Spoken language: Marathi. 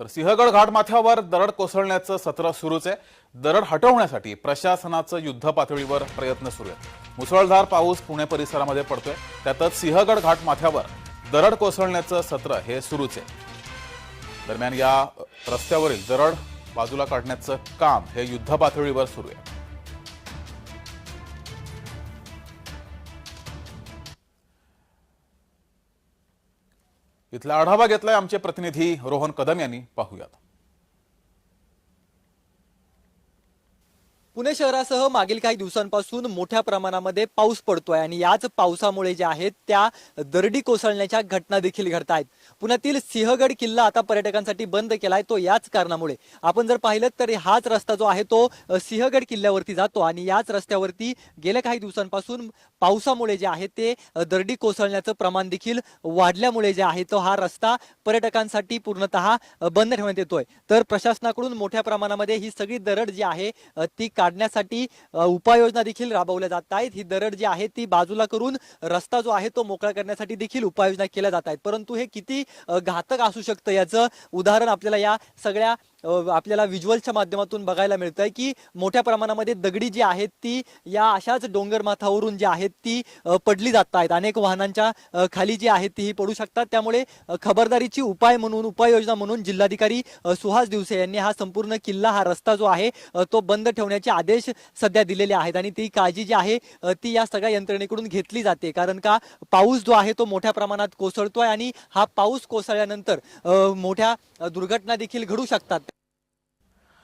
तर सिंहगड घाट माथ्यावर दरड कोसळण्याचं सत्र सुरूच आहे. दरड हटवण्यासाठी प्रशासनाचं युद्ध पातळीवर प्रयत्न सुरू आहेत. मुसळधार पाऊस पुणे परिसरामध्ये पडतोय. त्यातच सिंहगड घाट माथ्यावर दरड कोसळण्याचं सत्र हे सुरूच आहे. दरम्यान या रस्त्यावरील दरड बाजूला काढण्याचं काम हे युद्ध पातळीवर सुरू आहे. इथला आढावा घेतलाय आमचे प्रतिनिधी रोहन कदम यांनी. पाहूयात. पुणे शहरासह मागील काही दिवसांपासून मोठ्या प्रमाणामध्ये पाऊस पडतोय आणि याच पावसामुळे ज्या आहेत त्या दरडी कोसळण्याच्या घटना देखील घडत आहेत पुण्यातील सिंहगड किल्ला आता पर्यटकांसाठी बंद केलाय तो याच कारणामुळे. आपण जर पाहिलं तर हाच रस्ता जो आहे तो सिंहगड किल्ल्यावरती जातो आणि याच रस्त्यावरती गेल्या काही दिवसांपासून पावसामुळे जे आहे ते दरडी कोसळण्याचं प्रमाण देखील वाढल्यामुळे जे आहे तो हा रस्ता पर्यटकांसाठी पूर्णतः बंद ठेवण्यात येतोय. तर प्रशासनाकडून मोठ्या प्रमाणामध्ये ही सगळी दरड जी आहे ती काढण्यासाठी उपाययोजना देखील राबवल्या जात आहेत. ही दरड जी आहे ती बाजूला करून रस्ता जो आहे तो मोकळा करण्यासाठी देखील उपाययोजना केल्या जात आहेत. परंतु हे किती घातक असू शकतं याचं उदाहरण आपल्याला या सगळ्या आपल्याला व्हिज्युअलच्या माध्यमातून बघायला मिळतंय की मोठ्या प्रमाणामध्ये दगडी जी आहेत ती या अशाच डोंगर माथावरून जी आहेत ती पडली जात आहेत. अनेक वाहनांच्या खाली जी आहेत तीही पडू शकतात. त्यामुळे खबरदारीची उपाय म्हणून उपाययोजना म्हणून जिल्हाधिकारी सुहास दिवसे यांनी हा संपूर्ण किल्ला हा रस्ता जो आहे तो बंद ठेवण्याचे आदेश सध्या दिलेले आहेत आणि ती काळजी जी आहे ती या सगळ्या यंत्रणेकडून घेतली जाते. कारण का पाऊस जो आहे तो मोठ्या प्रमाणात कोसळतोय आणि हा पाऊस कोसळल्यानंतर मोठ्या दुर्घटना देखील घडू शकतात.